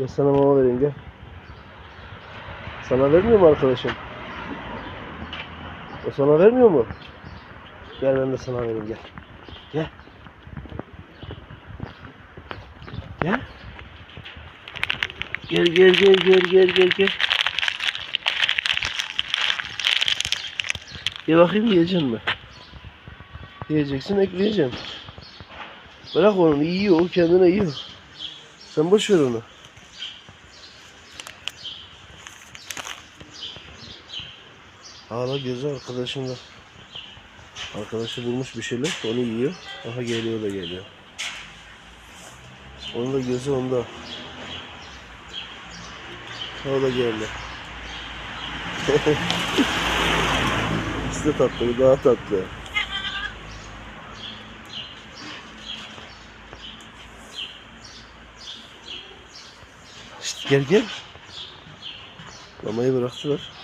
Gel sana mama vereyim gel. Sana vermiyor mu arkadaşım? O sana vermiyor mu? Gel ben de sana vereyim gel. Gel. Gel. Gel gel gel gel gel gel gel. Ye bakayım yiyecek mi? Yiyeceksin ekleyeceğim. Bırak onu yiyor o kendine yiyor. Sen boş ver onu. Hala gözü arkadaşında. Arkadaşı bulmuş bir şeyler onu yiyor. Aha geliyor da geliyor. Onun da gözü onda. O da geldi. İkisi tatlı, daha tatlı. Şşt, gel gel. Mamayı bıraktılar.